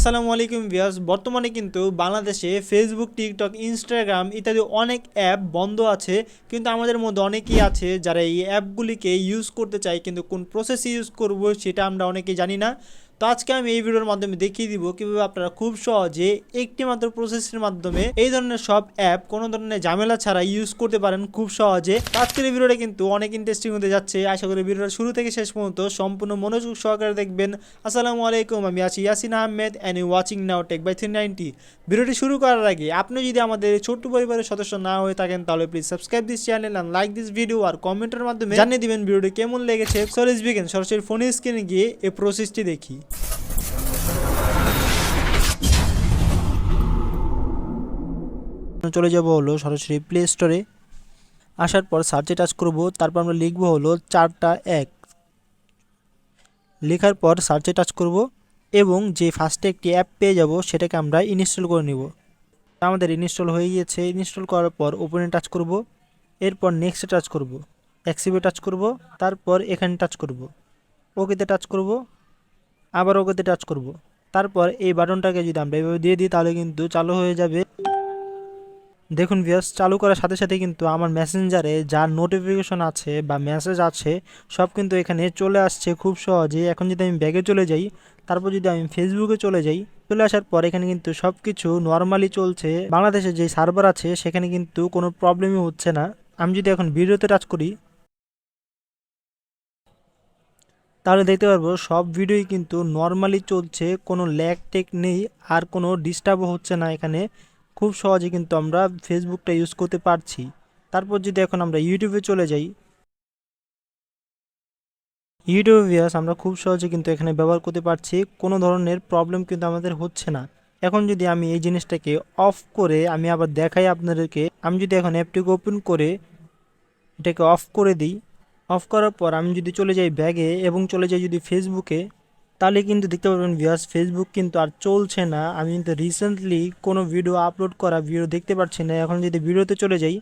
আসসালামু আলাইকুম ভিয়াস বর্তমানে কিন্তু বাংলাদেশে ফেসবুক টিকটক ইনস্টাগ্রাম ইত্যাদি অনেক অ্যাপ বন্ধ আছে। কিন্তু আমাদের মধ্যে অনেকেই আছে যারা এই অ্যাপগুলিকে ইউজ করতে চায়, কিন্তু কোন প্রসেসে ইউজ করব সেটা আমরা অনেকেই জানি না। তো আজকে আমি এই ভিডিওর মাধ্যমে দেখিয়ে দিব কীভাবে আপনারা খুব সহজে একটি মাত্র প্রসেসের মাধ্যমে এই ধরনের সব অ্যাপ কোনো ধরনের ঝামেলা ছাড়া ইউজ করতে পারেন খুব সহজে। আজকের এই ভিডিওটা কিন্তু অনেক ইন্টারেস্টিং হতে যাচ্ছে। আশা করি ভিডিওটা শুরু থেকে শেষ পর্যন্ত সম্পূর্ণ মনোযোগ সহকারে দেখবেন। আসসালামু আলাইকুম, আমি আছি Yasin Ahmed and you watching now tech by three ninety ভিডিওটি শুরু করার আগে আপনি যদি আমাদের ছোট্ট পরিবারের সদস্য না হয়ে থাকেন, তাহলে please subscribe this channel and like this video আর কমেন্টের মাধ্যমে জানিয়ে দিবেন ভিডিওটি কেমন লেগেছে। সরিজ বিগেন সরাসরি ফোনের স্ক্রিনে গিয়ে এই প্রসেসটি দেখি। চলে যাব হলো সরাসরি প্লে স্টোরে আসার পর সার্চে টাচ করব, তারপর আমরা লিখব হলো চারটা এক। লেখার পর সার্চে টাচ করব এবং যে ফার্স্টে একটি অ্যাপ পেয়ে যাব, সেটাকে আমরা ইনস্টল করে নিব। আমাদের ইনস্টল হয়ে গিয়েছে। ইনস্টল করার পর ওপেনে টাচ করব, এরপর নেক্সটে টাচ করব অ্যাক্সিভে টাচ করব, তারপর এখানে টাচ করব। ওকেতে টাচ করব, আবার ওকেতে টাচ করব। তারপর এই বাটনটাকে যদি আমরা এভাবে দিয়ে দিই, তাহলে কিন্তু চালু হয়ে যাবে দেখুন ভিয়াস চালু করার সাথে সাথে কিন্তু আমার মেসেঞ্জারে যা নোটিফিকেশন আছে বা মেসেজ আছে, সব কিন্তু এখানে চলে আসছে খুব সহজে এখন যদি আমি ব্যাগে চলে যাই, তারপর যদি আমি ফেসবুকে চলে যাই, চলে আসার পর এখানে কিন্তু সব কিছু নর্মালি চলছে। বাংলাদেশে যে সার্ভার আছে, সেখানে কিন্তু কোনো প্রবলেমই হচ্ছে না। আমি যদি এখন ভিডিওতে টাচ করি, তাহলে দেখতে পারব সব ভিডিওই কিন্তু নর্মালি চলছে, কোনো ল্যাগ টেক নেই, আর কোনো ডিস্টার্বও হচ্ছে না এখানে। খুব সহজে কিন্তু আমরা ফেসবুকটা ইউজ করতে পারছি। তারপর যদি এখন আমরা ইউটিউবে চলে যাই ইউটিউবে ভিউয়ার্স আমরা খুব সহজে কিন্তু এখানে ব্যবহার করতে পারছি। কোনো ধরনের প্রবলেম কিন্তু আমাদের হচ্ছে না। এখন যদি আমি এই জিনিসটাকে অফ করে আমি আবার দেখাই আপনাদেরকে, আমি যদি এখন অ্যাপটিকে ওপেন করে, এটাকে অফ করে দিই। অফ করার পর আমি যদি চলে যাই ব্যাগে এবং চলে যাই যদি ফেসবুকে তাহলে কিন্তু দেখতে পারবেন ভিউয়ার্স ফেসবুক কিন্তু আর চলছে না। আমি কিন্তু রিসেন্টলি কোনো ভিডিও আপলোড করা ভিডিও দেখতে পাচ্ছি না। এখন যদি ভিডিওতে চলে যাই,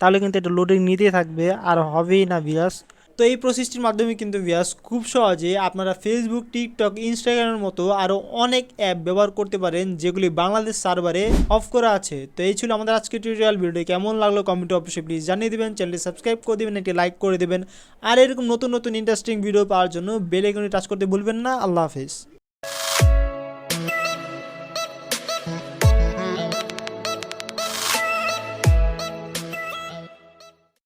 তাহলে কিন্তু এটা লোডিং নিতে থাকবে। আর হবেই না ভিউয়ার্স তো এই প্রসেসটির মাধ্যমে কিন্তু ভিয়াস খুব সহজে আপনারা ফেসবুক টিকটক ইনস্টাগ্রামের মতো আরও অনেক অ্যাপ ব্যবহার করতে পারেন, যেগুলি বাংলাদেশ সার্ভারে অফ করা আছে। তো এই ছিল আমাদের আজকে টিউটোরিয়াল ভিডিও কেমন লাগল কমেন্টে অবশ্যই প্লিজ জানিয়ে দেবেন। চ্যানেলটি সাবস্ক্রাইব করে দেবেন, একটি লাইক করে দেবেন। আর এরকম নতুন নতুন ইন্টারেস্টিং ভিডিও পাওয়ার জন্য বেল টাচ করতে ভুলবেন না। আল্লাহ হাফেজ।